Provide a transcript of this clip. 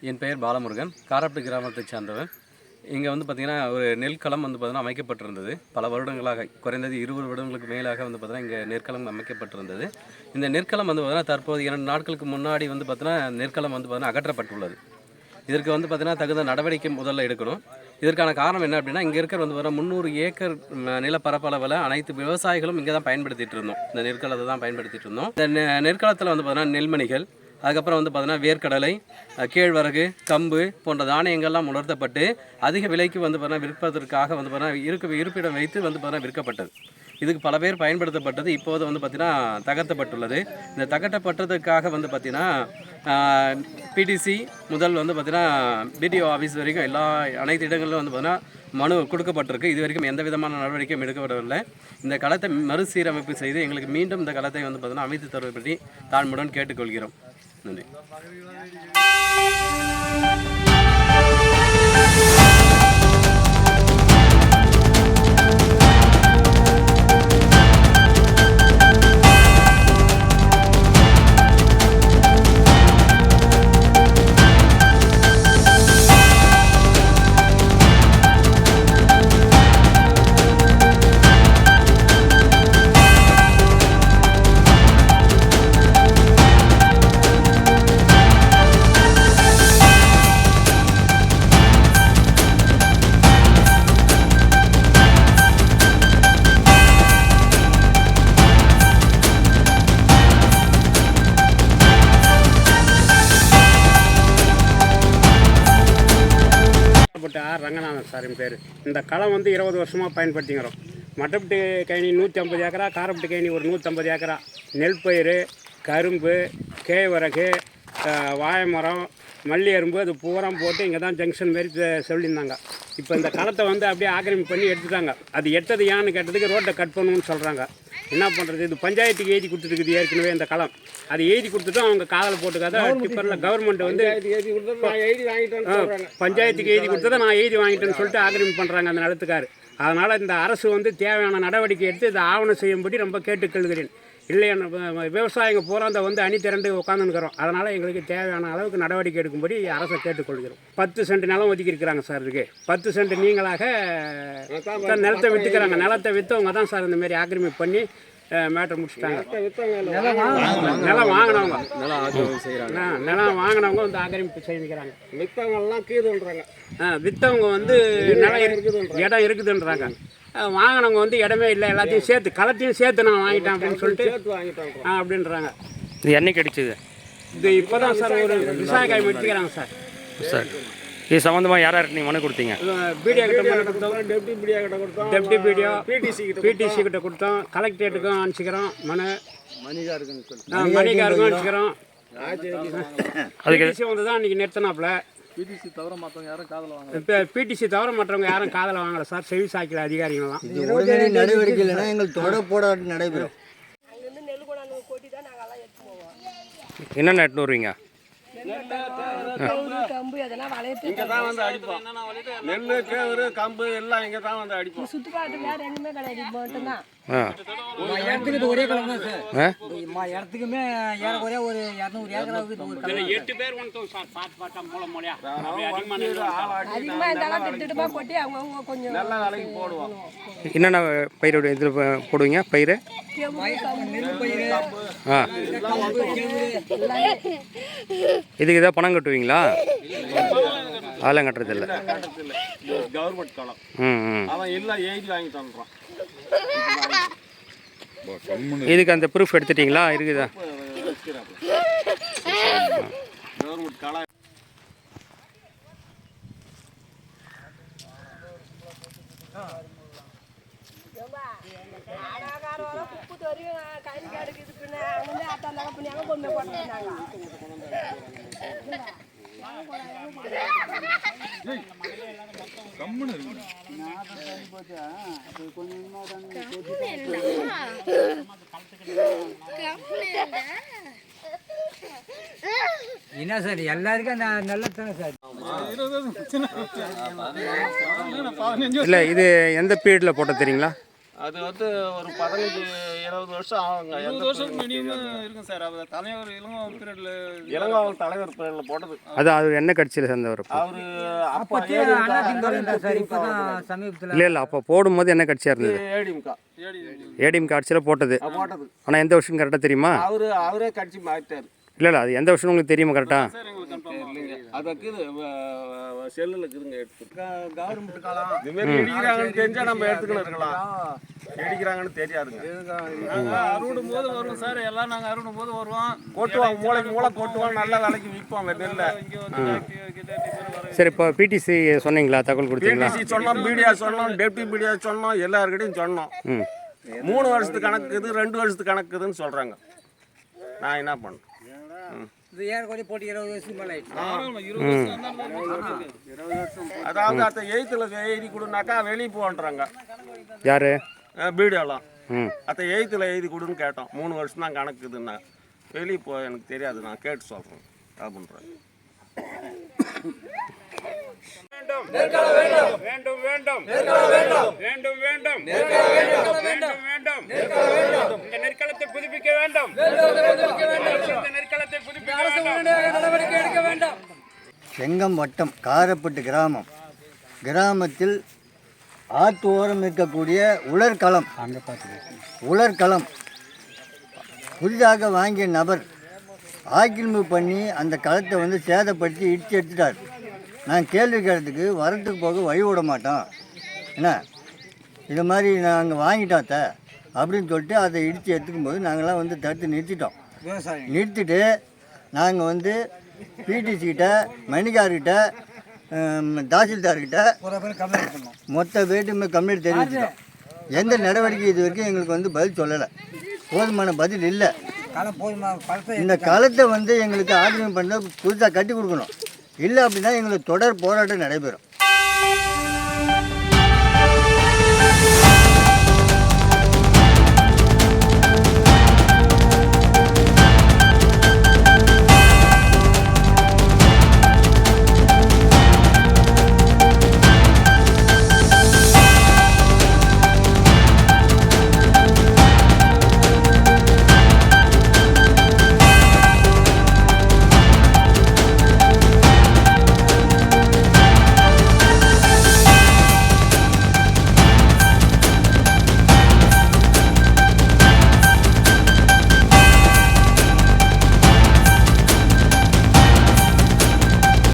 என் பெயர் பாலமுருகன். காரப்பட்டு கிராமத்தை சார்ந்தவன். இங்கே வந்து பார்த்திங்கன்னா ஒரு நெல்களம் வந்து பார்த்திங்கன்னா அமைக்கப்பட்டிருந்தது. பல வருடங்களாக குறைந்தது இருபது வருடங்களுக்கு மேலாக வந்து பார்த்திங்கன்னா இங்கே நெற்களம் அமைக்கப்பட்டிருந்தது. இந்த நெற்களம் வந்து பார்த்திங்கன்னா தற்போது இரண்டு நாட்களுக்கு முன்னாடி வந்து பார்த்திங்கன்னா நெற்களம் வந்து பார்த்திங்கன்னா அகற்றப்பட்டுள்ளது. இதற்கு வந்து பார்த்திங்கன்னா தகுந்த நடவடிக்கை முதல்ல எடுக்கணும். இதற்கான காரணம் என்ன அப்படின்னா இங்கே இருக்கிற வந்து பார்த்தீங்கன்னா முந்நூறு ஏக்கர் நிலப்பரப்பளவில் அனைத்து விவசாயிகளும் இங்கே தான் பயன்படுத்திகிட்டு இருந்தோம். இந்த நெற்களத்தை தான் பயன்படுத்திகிட்டு இருந்தோம். இந்த நெ- நெற்களத்தில் வந்து பார்த்தீங்கன்னா நெல்மணிகள் அதுக்கப்புறம் வந்து பார்த்தீங்கன்னா வேர்க்கடலை கேழ்வரகு கம்பு போன்ற தானியங்கள்லாம் உணர்த்தப்பட்டு அதிக விலைக்கு வந்து பார்த்தீங்கன்னா விற்பதற்காக வந்து பார்த்தீங்கன்னா இருக்க இருப்பிடம் வைத்து வந்து பார்த்தீங்கன்னா விற்கப்பட்டது. இதுக்கு பல பேர் பயன்படுத்தப்பட்டது. இப்போது வந்து பார்த்திங்கன்னா தகர்த்தப்பட்டுள்ளது. இந்த தகட்டப்பட்டதுக்காக வந்து பார்த்திங்கன்னா பிடிசி முதல் வந்து பார்த்திங்கன்னா பிடிஓ ஆஃபீஸ் வரைக்கும் எல்லா அனைத்து இடங்களிலும் வந்து பார்த்திங்கன்னா மனு கொடுக்கப்பட்டிருக்கு. இது வரைக்கும் எந்த விதமான நடவடிக்கையும் எடுக்கப்படவில்லை. இந்த களத்தை மறுசீரமைப்பு செய்து எங்களுக்கு மீண்டும் இந்த களத்தை வந்து பார்த்திங்கன்னா அமைத்து தருவது பற்றி தாழ்மையுடன் கேட்டுக்கொள்கிறோம். നന്ദി பட்டு ஆர் ரங்கநாதன் சார் என் பேர். இந்த களம் வந்து இருபது வருஷமாக பயன்படுத்திக்கிறோம். மட்டப்பட்டு கயனி நூற்றி ஐம்பது ஏக்கரா காரப்பட்டு கயனி ஒரு நூற்றம்பது ஏக்கரா. நெல் பயிர் கரும்பு கேழ்வரகு வாழைமரம் வாழை மரம் மல்லி அரும்பு அது பூரம் போட்டு இங்கே தான் ஜங்ஷன் மாரி சொல்லியிருந்தாங்க. இப்போ இந்த களத்தை வந்து அப்படியே ஆக்கிரமிப்பு பண்ணி எடுத்துட்டாங்க. அது எட்டது ஏன்னு கேட்டதுக்கு ரோட்டை கட் பண்ணணும்னு சொல்கிறாங்க என்ன பண்ணுறது இது பஞ்சாயத்துக்கு எழுதி கொடுத்துருக்குது ஏற்கனவே இந்த களம். அது எழுதி கொடுத்துட்டும் அவங்க காதில் போட்டுக்காத டிப்பரில் கவர்மெண்ட் வந்து பஞ்சாயத்துக்கு எழுதி கொடுத்ததை நான் எழுதி வாங்கிட்டேன்னு சொல்லிட்டு ஆக்கிரமிப்பு பண்ணுறாங்க அந்த நிலத்துக்காரு. அதனால் இந்த அரசு வந்து தேவையான நடவடிக்கை எடுத்து இதை ஆவணம் செய்யும்படி ரொம்ப கேட்டுக்கொள்கிறேன். இல்லையா விவசாயிங்க பூரா அந்த வந்து அணி திரண்டு உட்காந்துருக்கிறோம் அதனால் எங்களுக்கு தேவையான அளவுக்கு நடவடிக்கை எடுக்கும்படி அரசை கேட்டுக்கொள்கிறோம். பத்து சென்ட் நிலம் ஒதுக்கி இருக்கிறாங்க சார் இதுக்கு. பத்து சென்ட் நீங்களாக நிலத்தை விற்றுக்கிறாங்க நிலத்தை விற்றவங்க தான் சார் இந்த மாதிரி ஆக்கிரமிப்பு பண்ணி மேட்டர் முடிச்சிட்டாங்க. நிலம் வாங்கினவங்க ஆ, நிலம் வாங்கினவங்க வந்து ஆக்கிரமிப்பு செய்துக்கிறாங்க. மித்தவங்கெல்லாம் கீதுன்றாங்க. ஆ, வித்தவங்க வந்து நிலம் இருக்குது இடம் இருக்குதுன்றாங்க. வாங்கினவங்க வந்து இடமே இல்லை எல்லாத்தையும் சேர்த்து களத்தையும் சேர்த்து நான் வாங்கிட்டேன் அப்படின்னு சொல்லிட்டு சேர்த்து வாங்கிட்டாங்க ஆ, அப்படின்றாங்க. இது என்னைக்கு அடிச்சது? இது இப்போ தான் சார் ஒரு விவசாய எடுத்துக்கிறாங்க சார். சார் இது சம்மந்தமாக யார் யாருக்கு நீங்கள் மனு கொடுத்தீங்க? பிடிஓ கிட்ட மனு கொடுத்தோம். டெப்டி பிடியா கிட்ட கொடுத்தோம். டெப்டி பிடிஓ பிடிசி கிட்ட பிடிசி கிட்ட கொடுத்தோம். கலெக்டரேட்டுக்கும் அனுப்பிச்சிக்கிறோம். மனு. மணிகா இருக்குன்னு சொல்லி ஆ, மணிகாருக்கும் அனுப்பிச்சிக்கிறோம். அதுக்கு வந்து தான் அன்றைக்கி நிறுத்தினாப்புல. பிடிசி தவிர மற்றவங்க யாரும் காதில் வாங்க இப்போ பிடிசி தவிர மற்றவங்க யாரும் காதில் வாங்கல சார். செவி சாய்க்கல அதிகாரிங்களாம் உடனடி நடவடிக்கை இல்லைன்னா எங்கள் தொடர் போராட்டம் நடைபெறும். என்னென்ன எட்டுன்னு வருவீங்க? இங்கே தான் வந்து அடிப்போம். நெல் கேவுரு கம்பு எல்லாம் இங்கே தான் வந்து அடிப்போம். வேறு எங்கேயுமே கிடையாது இது மட்டும்தான். இது ஒரே கிழமை சார். ஆ இடத்துக்குமே ஏறக்குறைய ஒரு இரநூறு ஏக்கராவுக்கு எட்டு பேர் வந்துட்டோம் சார் பார்த்து பார்த்தா மூல மூலையா அதிகமாக இருந்தாலும் திட்டுமா கொட்டி அவங்கவுங்க கொஞ்சம் நல்ல வேலைக்கு போடுவோம் என்னென்ன பயிர் இதில் போடுவீங்க? பயிர் ஆ. இதுக்கு ஏதாவது பணம் கட்டுவீங்களா? அதெல்லாம் கட்டுறதில்ல. கவர்மெண்ட் களம் ம் ம். அவன் எல்லாம் எழுதி வாங்கி தந்துடுறான். இதுக்கு அந்த ப்ரூஃப் எடுத்துட்டீங்களா? இருக்குதா? கவர்மெண்ட் களம் ஆடாகாரம் வர குப்பு தோறியும் கை காடுக்கு இது பின்ன என்ன சார் எல்லாருக்கும் அந்த நல்லதானே சார்? இல்லை இது எந்த பீரியடில் போட்ட தெரியுங்களா? அது வந்து ஒரு பதினஞ்சு இருபது வருஷம் ஆகுங்க. எந்த இருபது வருஷம் மினிமம். இருக்கும் சார். அவர் தலைவர் இளங்கோ பீரியட்ல இளங்காவல் தலைவர் பேர்ல போட்டது. அது அவர் என்ன கட்சியில் சேர்ந்தவர் அப்போ? அவரு அப்பா அப்பத்தி அண்ணா திமுக இருந்தார் சார். இப்போ தான் சமீபத்தில். இல்லை இல்லை. அப்போ போடும்போது என்ன கட்சியாக இருந்தது? ஏடிஎம்கா. ஏடிஎம் கட்சியில் போட்டது. போட்டது. ஆனால் எந்த வருஷம் கரெக்டாக தெரியுமா? அவரு அவரே கட்சி மாறிட்டாரு இல்லை இல்லை அது எந்த வருஷம் உங்களுக்கு தெரியுமா கரெக்டாக சார் எங்களுக்கு கன்ஃபார்ம் இல்லைங்க அது இருக்குது செல்லில் இருக்குதுங்க எடுத்து கவர்மெண்ட் காலம் இது மாதிரி இடிக்கிறாங்கன்னு தெரிஞ்சா நம்ம எடுத்துக்கணும் இருக்கலாம் இடிக்கிறாங்கன்னு தெரியாதுங்க. நாங்க அறுவடும் போது வருவோம் சார். எல்லாம் நாங்க அறுவடும் போது வருவோம். கொட்டுவாங்க மூளைக்கு மூளை கொட்டுவாங்க நல்ல விலைக்கு விற்பாங்க நெல்லை. சரி இப்போ பிடிசி சொன்னீங்களா தகவல் கொடுத்தீங்களா? பிடிசி சொன்னோம் பிடிஆ சொன்னோம் டெப்டி பிடிஆ சொன்னோம் எல்லாருக்கிட்டையும் சொன்னோம். மூணு வருஷத்துக்கு கணக்குது ரெண்டு வருஷத்துக்கு கணக்குதுன்னு சொல்கிறாங்க நான் என்ன பண்ணேன் ஏறக்குறைய போட்டு இருபது மேலே வருஷம் இருந்தாலும் அதாவது அத்த எயித்தில் எழுதி கொடுனாக்கா வெளியே போன்றாங்க யார்? பீடியோலாம் அத்த எயித்தில் எழுதி கொடுன்னு கேட்டோம். மூணு வருஷம் தான் கணக்குதுன்னா. வெளியே போ எனக்கு தெரியாது நான் கேட்டு சொல்கிறேன் அப்படின்றேன் வேண்டும். வேண்டும் வேண்டும். வேண்டும். வேண்டும் வேண்டும். வேண்டும். இந்த நெற்களத்தை புதுப்பிக்க வேண்டும். செங்கம் வட்டம் காரப்பட்டு கிராமம். கிராமத்தில் ஆற்று ஓரம் இருக்கக்கூடிய உலர்களம் உலர்களம் புதிதாக வாங்கிய நபர் ஆக்கிரமிப்பு பண்ணி அந்த களத்தை வந்து சேதப்படுத்தி இடிச்சு எடுத்துட்டார். நான் கேள்வி கேட்டதுக்கு வரத்துக்கு போக வழி விட மாட்டோம் என்ன? இது மாதிரி நாங்கள் வாங்கிட்டாத்த அப்படின்னு சொல்லிட்டு அதை இடித்து எடுத்துக்கும் போது நாங்களாம் வந்து தடுத்து நிறுத்திட்டோம். நிறுத்திட்டு நாங்கள் வந்து பிடிசிக்கிட்ட மணிகார்கிட்ட தாசில்தார்கிட்ட மொத்த பேர் கம்ப்ளைண்ட் மொத்த தெரிவிச்சிட்டோம். எந்த நடவடிக்கை இது வரைக்கும் எங்களுக்கு வந்து பதில் சொல்லலை. போதுமான பதில் இல்லை. இந்த களத்தை வந்து எங்களுக்கு ஆக்கிரமிப்பு பண்ண புதுசாக கட்டி கொடுக்கணும். இல்லை அப்படின்னா எங்களுக்கு தொடர் போராட்டம் நடைபெறும்.